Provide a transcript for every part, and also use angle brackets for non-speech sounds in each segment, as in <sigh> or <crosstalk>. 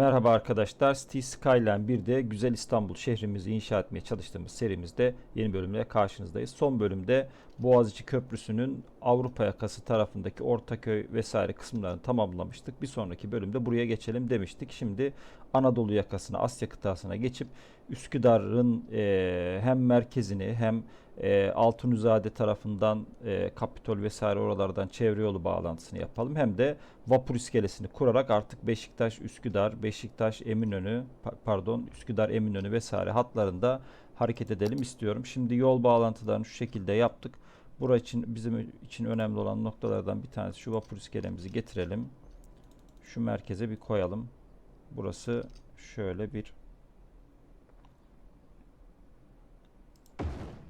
Merhaba arkadaşlar. City Skyline 1'de Güzel İstanbul şehrimizi inşa etmeye çalıştığımız serimizde yeni bölümle karşınızdayız. Son bölümde Boğaziçi Köprüsü'nün Avrupa yakası tarafındaki Ortaköy vesaire kısımlarını tamamlamıştık. Bir sonraki bölümde buraya geçelim demiştik. Şimdi Anadolu yakasına, Asya kıtasına geçip Üsküdar'ın e, hem merkezini hem e, Altunizade tarafından e, Kapitol vesaire oralardan çevre yolu bağlantısını yapalım. Hem de vapur iskelesini kurarak artık Beşiktaş, Üsküdar, Beşiktaş, Eminönü, pa- pardon Üsküdar, Eminönü vesaire hatlarında hareket edelim istiyorum. Şimdi yol bağlantılarını şu şekilde yaptık. Bura için bizim için önemli olan noktalardan bir tanesi şu vapur iskelemizi getirelim. Şu merkeze bir koyalım. Burası şöyle bir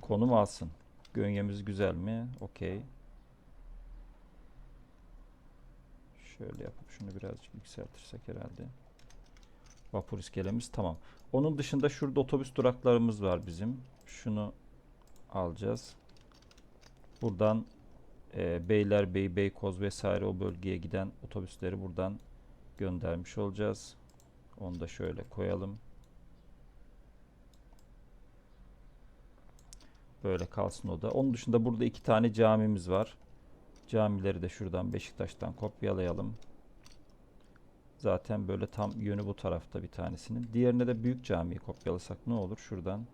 konum alsın. Gönyemiz güzel mi? Okey. Şöyle yapıp şunu birazcık yükseltirsek herhalde. Vapur iskelemiz tamam. Onun dışında şurada otobüs duraklarımız var bizim. Şunu alacağız. Buradan e, Beylerbeyi, Beykoz vesaire o bölgeye giden otobüsleri buradan göndermiş olacağız. Onu da şöyle koyalım. Böyle kalsın o da. Onun dışında burada iki tane camimiz var. Camileri de şuradan Beşiktaş'tan kopyalayalım. Zaten böyle tam yönü bu tarafta bir tanesinin. Diğerine de büyük camiyi kopyalasak ne olur? Şuradan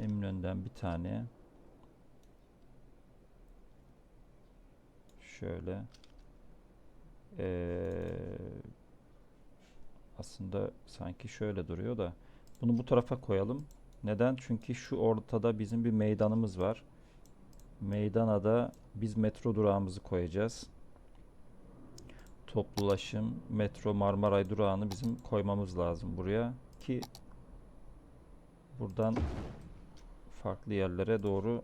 Eminönü'nden bir tane. Şöyle. Ee, aslında sanki şöyle duruyor da. Bunu bu tarafa koyalım. Neden? Çünkü şu ortada bizim bir meydanımız var. Meydana da biz metro durağımızı koyacağız. Toplulaşım, metro Marmaray durağını bizim koymamız lazım buraya ki buradan farklı yerlere doğru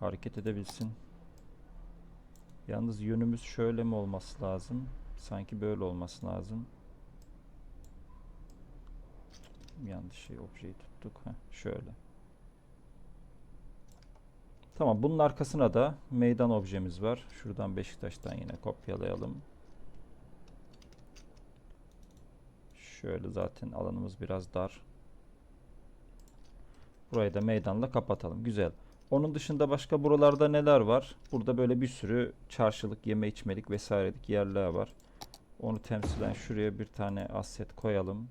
hareket edebilsin. Yalnız yönümüz şöyle mi olması lazım? Sanki böyle olması lazım. Yanlış şey objeyi tuttuk. Heh, şöyle. Tamam bunun arkasına da meydan objemiz var. Şuradan Beşiktaş'tan yine kopyalayalım. Şöyle zaten alanımız biraz dar. Burayı da meydanla kapatalım. Güzel. Onun dışında başka buralarda neler var? Burada böyle bir sürü çarşılık, yeme içmelik vesairelik yerler var. Onu temsilen şuraya bir tane asset koyalım.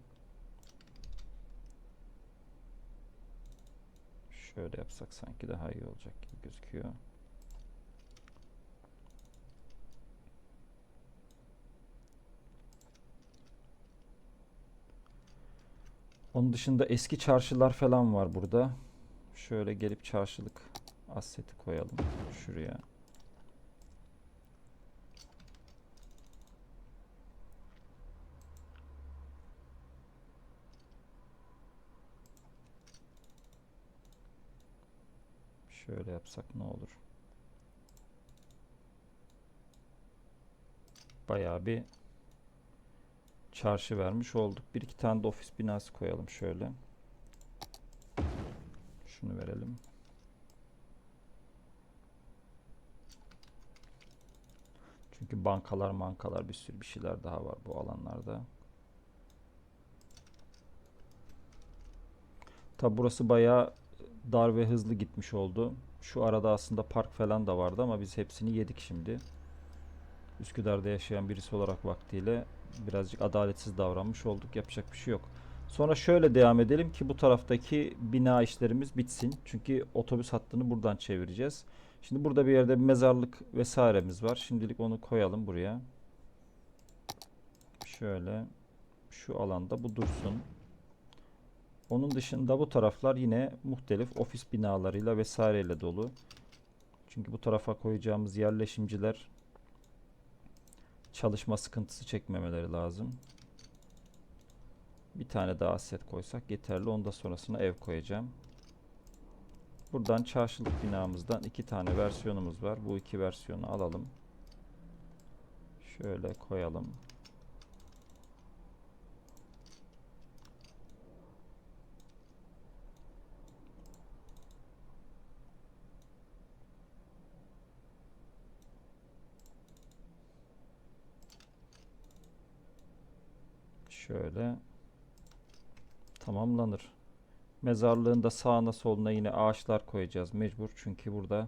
Şöyle yapsak sanki daha iyi olacak gibi gözüküyor. Onun dışında eski çarşılar falan var burada. Şöyle gelip çarşılık asseti koyalım şuraya. Şöyle yapsak ne olur? Bayağı bir çarşı vermiş olduk. Bir iki tane de ofis binası koyalım şöyle. Şunu verelim. Çünkü bankalar mankalar bir sürü bir şeyler daha var bu alanlarda. Tabi burası bayağı dar ve hızlı gitmiş oldu. Şu arada aslında park falan da vardı ama biz hepsini yedik şimdi. Üsküdar'da yaşayan birisi olarak vaktiyle birazcık adaletsiz davranmış olduk. Yapacak bir şey yok. Sonra şöyle devam edelim ki bu taraftaki bina işlerimiz bitsin. Çünkü otobüs hattını buradan çevireceğiz. Şimdi burada bir yerde bir mezarlık vesairemiz var. Şimdilik onu koyalım buraya. Şöyle şu alanda bu dursun. Onun dışında bu taraflar yine muhtelif ofis binalarıyla vesaireyle dolu. Çünkü bu tarafa koyacağımız yerleşimciler çalışma sıkıntısı çekmemeleri lazım. Bir tane daha asset koysak yeterli. Ondan sonrasına ev koyacağım. Buradan çarşılık binamızdan iki tane versiyonumuz var. Bu iki versiyonu alalım. Şöyle koyalım. Şöyle tamamlanır. Mezarlığında sağına soluna yine ağaçlar koyacağız mecbur. Çünkü burada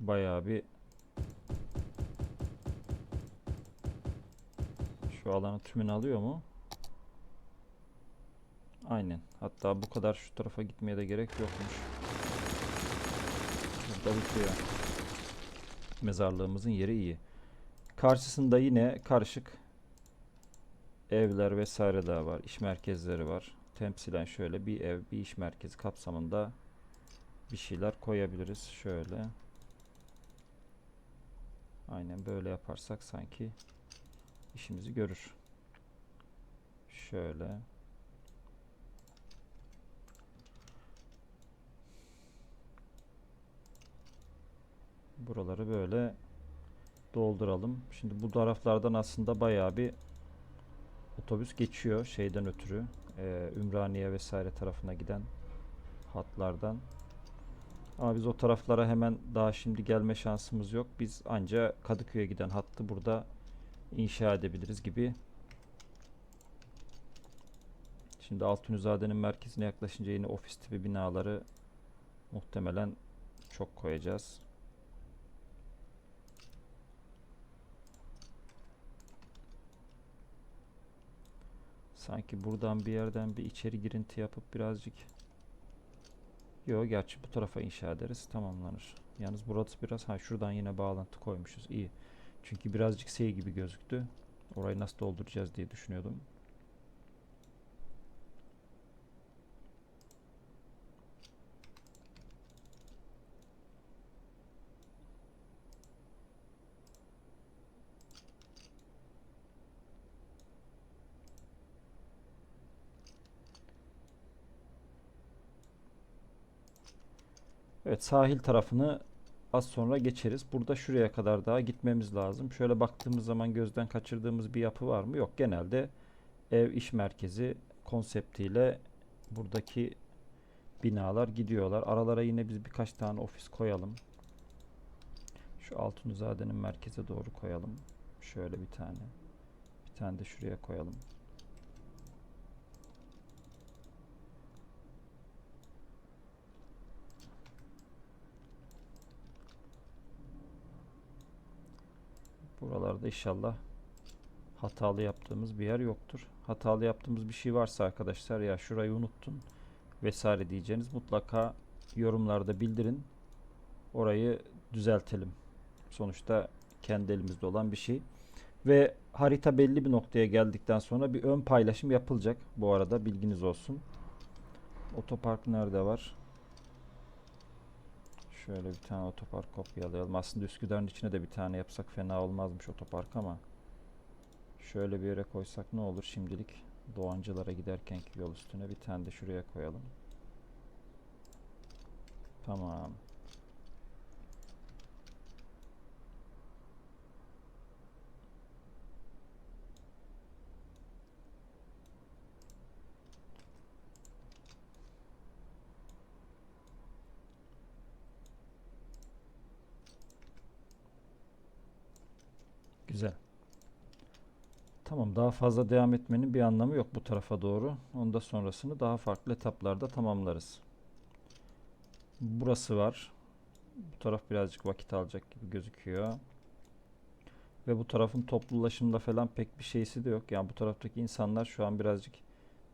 bayağı bir şu alanı tümünü alıyor mu? Aynen. Hatta bu kadar şu tarafa gitmeye de gerek yokmuş. Burada bitiyor. Mezarlığımızın yeri iyi. Karşısında yine karışık evler vesaire daha var. İş merkezleri var. Temsilen şöyle bir ev, bir iş merkezi kapsamında bir şeyler koyabiliriz. Şöyle. Aynen böyle yaparsak sanki işimizi görür. Şöyle. Buraları böyle dolduralım. Şimdi bu taraflardan aslında bayağı bir otobüs geçiyor şeyden ötürü. Ee, Ümraniye vesaire tarafına giden hatlardan. Ama biz o taraflara hemen daha şimdi gelme şansımız yok. Biz anca Kadıköy'e giden hattı burada inşa edebiliriz gibi. Şimdi Altunizade'nin merkezine yaklaşınca yine ofis tipi binaları muhtemelen çok koyacağız. Sanki buradan bir yerden bir içeri girinti yapıp birazcık Yok gerçi bu tarafa inşa ederiz tamamlanır. Yalnız burası biraz ha şuradan yine bağlantı koymuşuz iyi. Çünkü birazcık şey gibi gözüktü. Orayı nasıl dolduracağız diye düşünüyordum. Evet sahil tarafını az sonra geçeriz. Burada şuraya kadar daha gitmemiz lazım. Şöyle baktığımız zaman gözden kaçırdığımız bir yapı var mı? Yok. Genelde ev iş merkezi konseptiyle buradaki binalar gidiyorlar. Aralara yine biz birkaç tane ofis koyalım. Şu Altunizade'nin merkeze doğru koyalım. Şöyle bir tane. Bir tane de şuraya koyalım. Buralarda inşallah hatalı yaptığımız bir yer yoktur. Hatalı yaptığımız bir şey varsa arkadaşlar ya şurayı unuttun vesaire diyeceğiniz mutlaka yorumlarda bildirin. Orayı düzeltelim. Sonuçta kendi elimizde olan bir şey. Ve harita belli bir noktaya geldikten sonra bir ön paylaşım yapılacak. Bu arada bilginiz olsun. Otopark nerede var? Şöyle bir tane otopark kopyalayalım. Aslında Üsküdar'ın içine de bir tane yapsak fena olmazmış otopark ama şöyle bir yere koysak ne olur şimdilik Doğancılara giderkenki yol üstüne bir tane de şuraya koyalım. Tamam. Güzel. Tamam daha fazla devam etmenin bir anlamı yok bu tarafa doğru. Onda sonrasını daha farklı etaplarda tamamlarız. Burası var. Bu taraf birazcık vakit alacak gibi gözüküyor. Ve bu tarafın toplu ulaşımda falan pek bir şeysi de yok. Yani bu taraftaki insanlar şu an birazcık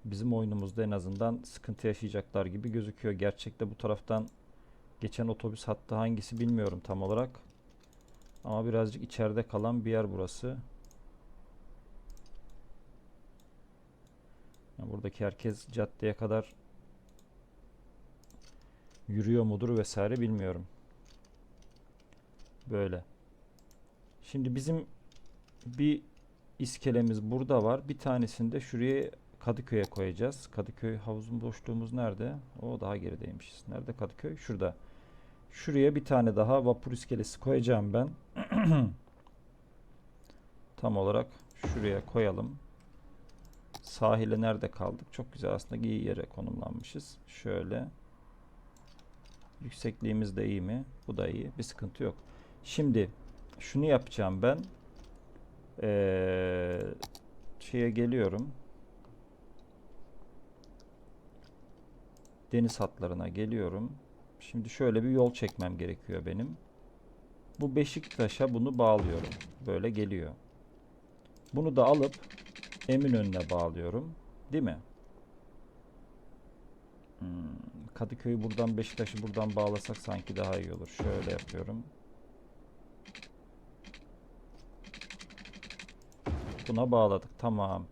bizim oyunumuzda en azından sıkıntı yaşayacaklar gibi gözüküyor. Gerçekte bu taraftan geçen otobüs hattı hangisi bilmiyorum tam olarak. Ama birazcık içeride kalan bir yer burası. Yani buradaki herkes caddeye kadar yürüyor mudur vesaire bilmiyorum. Böyle. Şimdi bizim bir iskelemiz burada var. Bir tanesini de şuraya Kadıköy'e koyacağız. Kadıköy havuzun boşluğumuz nerede? O daha gerideymişiz. Nerede Kadıköy? Şurada. Şuraya bir tane daha vapur iskelesi koyacağım ben. <clears throat> Tam olarak şuraya koyalım. Sahile nerede kaldık? Çok güzel aslında iyi yere konumlanmışız. Şöyle. Yüksekliğimiz de iyi mi? Bu da iyi. Bir sıkıntı yok. Şimdi şunu yapacağım ben. Ee, şeye geliyorum. Deniz hatlarına geliyorum. Şimdi şöyle bir yol çekmem gerekiyor benim. Bu Beşiktaş'a bunu bağlıyorum. Böyle geliyor. Bunu da alıp Eminönü'ne bağlıyorum. Değil mi? Hmm, Kadıköy'ü buradan Beşiktaş'ı buradan bağlasak sanki daha iyi olur. Şöyle yapıyorum. Buna bağladık. Tamam.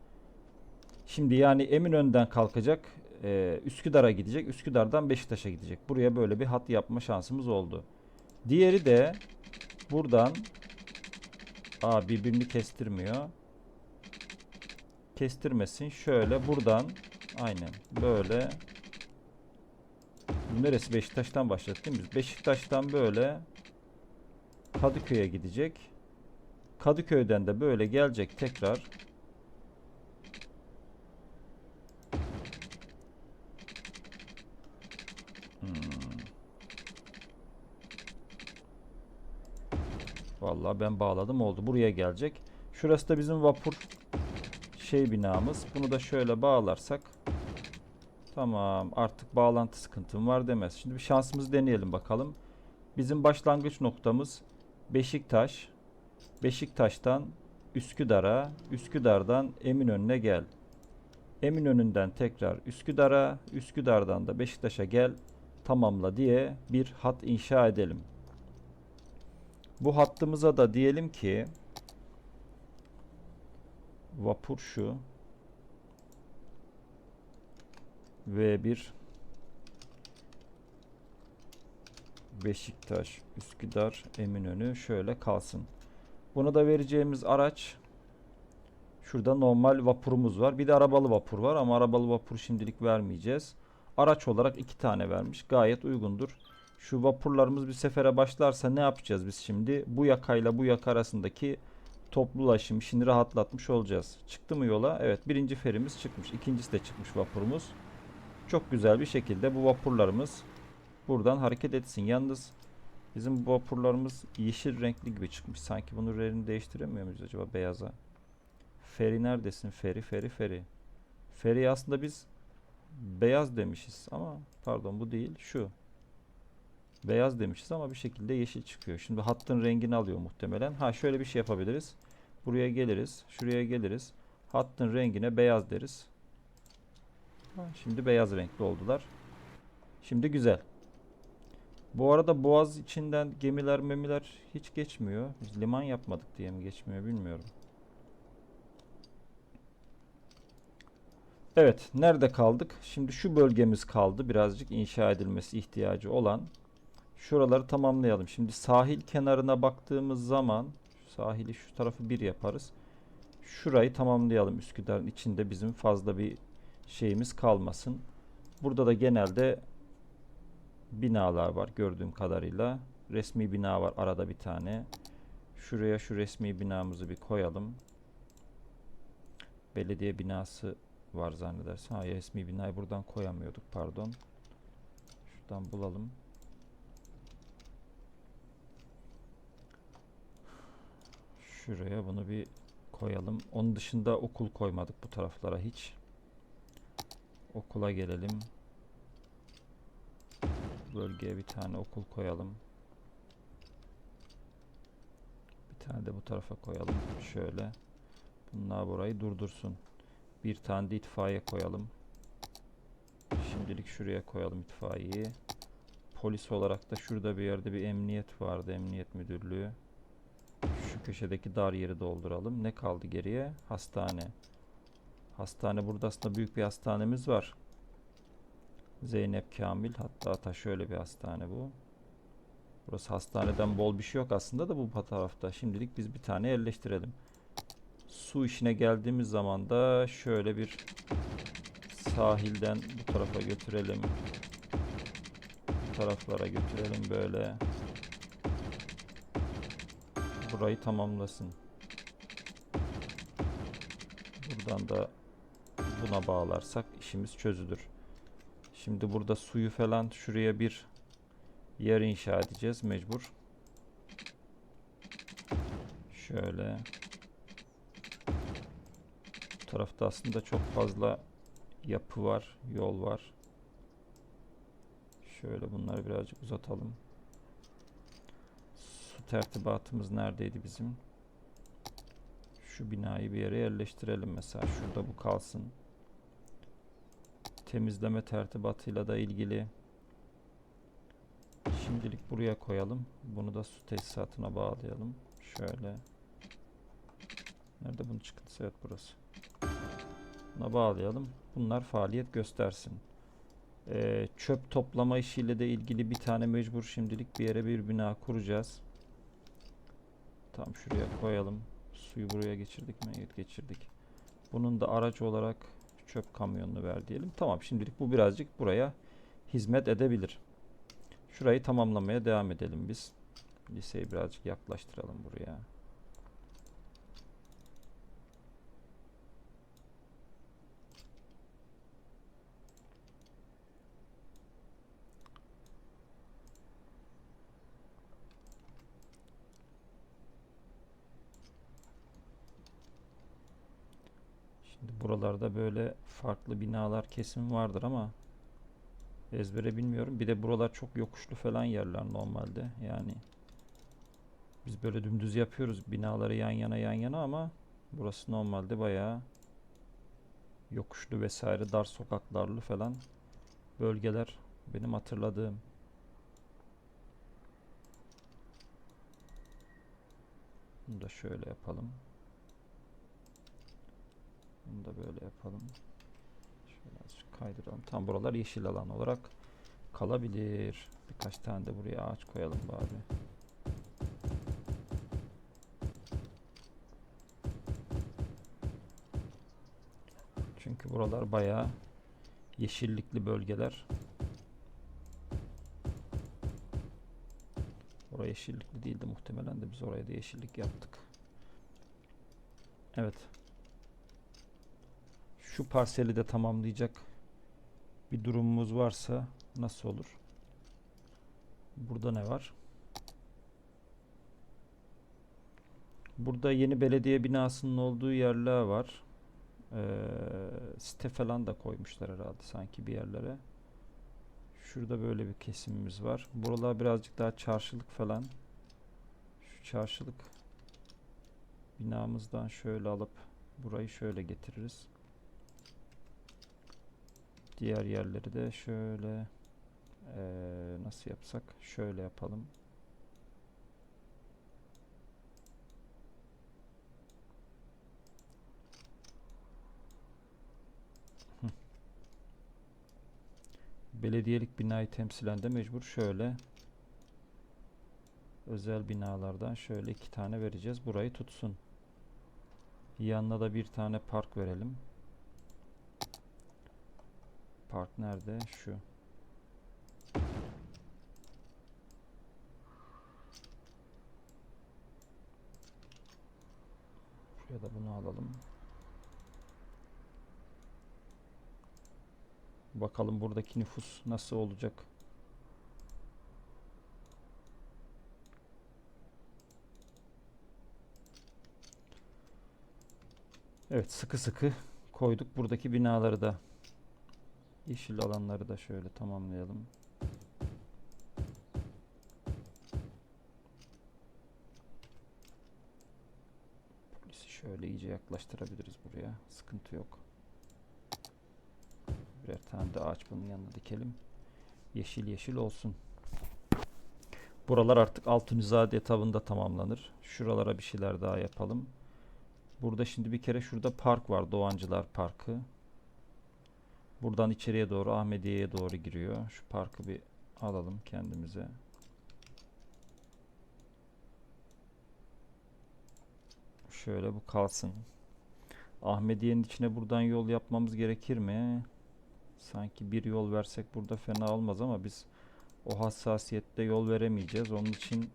Şimdi yani Eminönü'nden kalkacak. E, Üsküdar'a gidecek. Üsküdar'dan Beşiktaş'a gidecek. Buraya böyle bir hat yapma şansımız oldu. Diğeri de buradan Aa birbirini kestirmiyor. Kestirmesin. Şöyle buradan aynen böyle neresi Beşiktaş'tan başladık değil mi? Beşiktaş'tan böyle Kadıköy'e gidecek. Kadıköy'den de böyle gelecek tekrar. Vallahi ben bağladım oldu. Buraya gelecek. Şurası da bizim vapur şey binamız. Bunu da şöyle bağlarsak tamam artık bağlantı sıkıntım var demez. Şimdi bir şansımızı deneyelim bakalım. Bizim başlangıç noktamız Beşiktaş. Beşiktaş'tan Üsküdar'a, Üsküdar'dan Eminönü'ne gel. Eminönü'nden tekrar Üsküdar'a, Üsküdar'dan da Beşiktaş'a gel, tamamla diye bir hat inşa edelim. Bu hattımıza da diyelim ki vapur şu V1 Beşiktaş, Üsküdar, Eminönü şöyle kalsın. Bunu da vereceğimiz araç şurada normal vapurumuz var. Bir de arabalı vapur var ama arabalı vapur şimdilik vermeyeceğiz. Araç olarak iki tane vermiş. Gayet uygundur. Şu vapurlarımız bir sefere başlarsa ne yapacağız biz şimdi? Bu yakayla bu yaka arasındaki toplu ulaşım işini rahatlatmış olacağız. Çıktı mı yola? Evet birinci ferimiz çıkmış. İkincisi de çıkmış vapurumuz. Çok güzel bir şekilde bu vapurlarımız buradan hareket etsin. Yalnız bizim bu vapurlarımız yeşil renkli gibi çıkmış. Sanki bunun rengini değiştiremiyor muyuz acaba beyaza? Feri neredesin? Feri, feri, feri. Feri aslında biz beyaz demişiz ama pardon bu değil şu. Beyaz demişiz ama bir şekilde yeşil çıkıyor. Şimdi hattın rengini alıyor muhtemelen. Ha şöyle bir şey yapabiliriz. Buraya geliriz. Şuraya geliriz. Hattın rengine beyaz deriz. Ha, şimdi beyaz renkli oldular. Şimdi güzel. Bu arada boğaz içinden gemiler memiler hiç geçmiyor. Biz liman yapmadık diye mi geçmiyor bilmiyorum. Evet, nerede kaldık? Şimdi şu bölgemiz kaldı. Birazcık inşa edilmesi ihtiyacı olan. Şuraları tamamlayalım. Şimdi sahil kenarına baktığımız zaman sahili şu tarafı bir yaparız. Şurayı tamamlayalım. Üsküdar'ın içinde bizim fazla bir şeyimiz kalmasın. Burada da genelde binalar var gördüğüm kadarıyla. Resmi bina var arada bir tane. Şuraya şu resmi binamızı bir koyalım. Belediye binası var zannedersem. Ha resmi binayı buradan koyamıyorduk pardon. Şuradan bulalım. Şuraya bunu bir koyalım. Onun dışında okul koymadık bu taraflara hiç. Okula gelelim. Bölgeye bir tane okul koyalım. Bir tane de bu tarafa koyalım. Şöyle. Bunlar burayı durdursun. Bir tane de itfaiye koyalım. Şimdilik şuraya koyalım itfaiyeyi. Polis olarak da şurada bir yerde bir emniyet vardı. Emniyet müdürlüğü. Köşedeki dar yeri dolduralım. Ne kaldı geriye? Hastane. Hastane burada aslında büyük bir hastanemiz var. Zeynep Kamil hatta ta şöyle bir hastane bu. Burası hastaneden bol bir şey yok aslında da bu tarafta. Şimdilik biz bir tane yerleştirelim. Su işine geldiğimiz zaman da şöyle bir sahilden bu tarafa götürelim. Bu taraflara götürelim böyle. Burayı tamamlasın. Buradan da buna bağlarsak işimiz çözülür. Şimdi burada suyu falan şuraya bir yer inşa edeceğiz mecbur. Şöyle. Bu tarafta aslında çok fazla yapı var, yol var. Şöyle bunları birazcık uzatalım. Tertibatımız neredeydi bizim? Şu binayı bir yere yerleştirelim mesela. Şurada bu kalsın. Temizleme tertibatıyla da ilgili şimdilik buraya koyalım. Bunu da su tesisatına bağlayalım. Şöyle. Nerede bunun çıkıntısı? Evet burası. Buna bağlayalım. Bunlar faaliyet göstersin. Ee, çöp toplama işiyle de ilgili bir tane mecbur şimdilik bir yere bir bina kuracağız. Tam şuraya koyalım. Suyu buraya geçirdik mi? Evet geçirdik. Bunun da aracı olarak çöp kamyonunu ver diyelim. Tamam şimdilik bu birazcık buraya hizmet edebilir. Şurayı tamamlamaya devam edelim biz. Liseyi birazcık yaklaştıralım buraya. Şimdi buralarda böyle farklı binalar kesim vardır ama ezbere bilmiyorum. Bir de buralar çok yokuşlu falan yerler normalde. Yani biz böyle dümdüz yapıyoruz binaları yan yana yan yana ama burası normalde bayağı yokuşlu vesaire dar sokaklarlı falan bölgeler benim hatırladığım. Bunu da şöyle yapalım. Bunu da böyle yapalım. Şöyle azıcık kaydıralım. Tam buralar yeşil alan olarak kalabilir. Birkaç tane de buraya ağaç koyalım bari. Çünkü buralar bayağı yeşillikli bölgeler. Oraya yeşillikli değildi muhtemelen de biz oraya da yeşillik yaptık. Evet. Şu parseli de tamamlayacak bir durumumuz varsa nasıl olur? Burada ne var? Burada yeni belediye binasının olduğu yerler var. Ee, site falan da koymuşlar herhalde sanki bir yerlere. Şurada böyle bir kesimimiz var. Buralar birazcık daha çarşılık falan. Şu çarşılık binamızdan şöyle alıp burayı şöyle getiririz. Diğer yerleri de şöyle eee, nasıl yapsak? Şöyle yapalım. Belediyelik binayı temsilen de mecbur şöyle özel binalardan şöyle iki tane vereceğiz. Burayı tutsun. Yanına da bir tane park verelim. Park nerede? Şu. Şuraya da bunu alalım. Bakalım buradaki nüfus nasıl olacak? Evet sıkı sıkı koyduk buradaki binaları da. Yeşil alanları da şöyle tamamlayalım. Polisi şöyle iyice yaklaştırabiliriz buraya. Sıkıntı yok. Birer tane de ağaç bunun yanına dikelim. Yeşil yeşil olsun. Buralar artık Altunizade etabında tamamlanır. Şuralara bir şeyler daha yapalım. Burada şimdi bir kere şurada park var. Doğancılar Parkı. Buradan içeriye doğru Ahmediye'ye doğru giriyor. Şu parkı bir alalım kendimize. Şöyle bu kalsın. Ahmediye'nin içine buradan yol yapmamız gerekir mi? Sanki bir yol versek burada fena olmaz ama biz o hassasiyette yol veremeyeceğiz. Onun için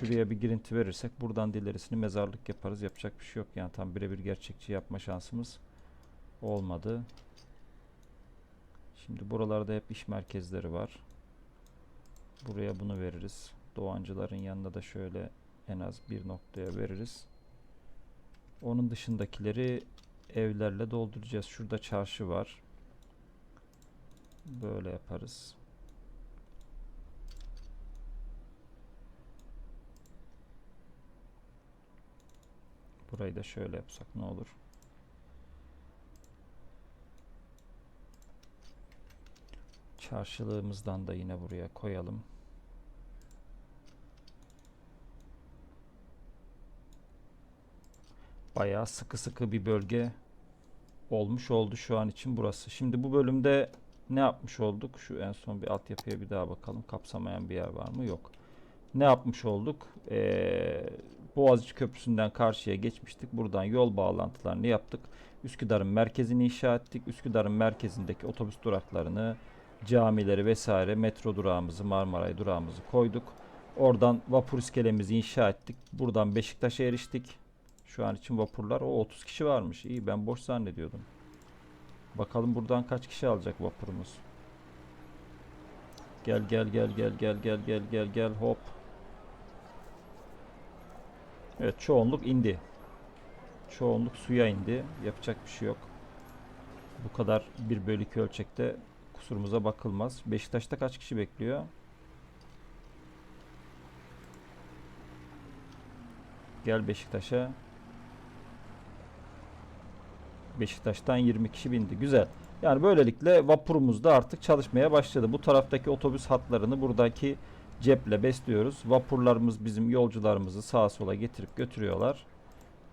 şuraya bir girinti verirsek buradan dilerisini mezarlık yaparız. Yapacak bir şey yok. Yani tam birebir gerçekçi yapma şansımız olmadı. Şimdi buralarda hep iş merkezleri var. Buraya bunu veririz. Doğancıların yanında da şöyle en az bir noktaya veririz. Onun dışındakileri evlerle dolduracağız. Şurada çarşı var. Böyle yaparız. Burayı da şöyle yapsak ne olur? Çarşılığımızdan da yine buraya koyalım. Bayağı sıkı sıkı bir bölge olmuş oldu şu an için burası. Şimdi bu bölümde ne yapmış olduk? Şu en son bir altyapıya bir daha bakalım. Kapsamayan bir yer var mı? Yok. Ne yapmış olduk? Ee, Boğaziçi Köprüsü'nden karşıya geçmiştik. Buradan yol bağlantılarını yaptık. Üsküdar'ın merkezini inşa ettik. Üsküdar'ın merkezindeki otobüs duraklarını, camileri vesaire, metro durağımızı, Marmaray durağımızı koyduk. Oradan vapur iskelemizi inşa ettik. Buradan Beşiktaş'a eriştik. Şu an için vapurlar o 30 kişi varmış. İyi ben boş zannediyordum. Bakalım buradan kaç kişi alacak vapurumuz. Gel gel gel gel gel gel gel gel gel hop. Evet çoğunluk indi. Çoğunluk suya indi. Yapacak bir şey yok. Bu kadar bir bölü iki ölçekte kusurumuza bakılmaz. Beşiktaş'ta kaç kişi bekliyor? Gel Beşiktaş'a. Beşiktaş'tan 20 kişi bindi. Güzel. Yani böylelikle vapurumuz da artık çalışmaya başladı. Bu taraftaki otobüs hatlarını buradaki ceple besliyoruz. Vapurlarımız bizim yolcularımızı sağa sola getirip götürüyorlar.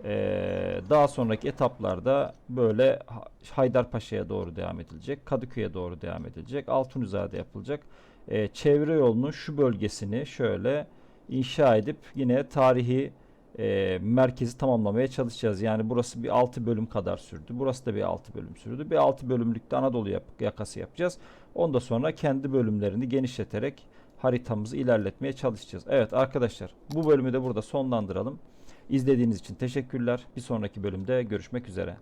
Ee, daha sonraki etaplarda böyle Ha- Haydarpaşa'ya doğru devam edilecek. Kadıköy'e doğru devam edilecek. Altunizade'de yapılacak. Ee, çevre yolunun şu bölgesini şöyle inşa edip yine tarihi e, merkezi tamamlamaya çalışacağız. Yani burası bir 6 bölüm kadar sürdü. Burası da bir 6 bölüm sürdü. Bir 6 bölümlük de Anadolu yakası yapacağız. Ondan sonra kendi bölümlerini genişleterek haritamızı ilerletmeye çalışacağız. Evet arkadaşlar bu bölümü de burada sonlandıralım. İzlediğiniz için teşekkürler. Bir sonraki bölümde görüşmek üzere.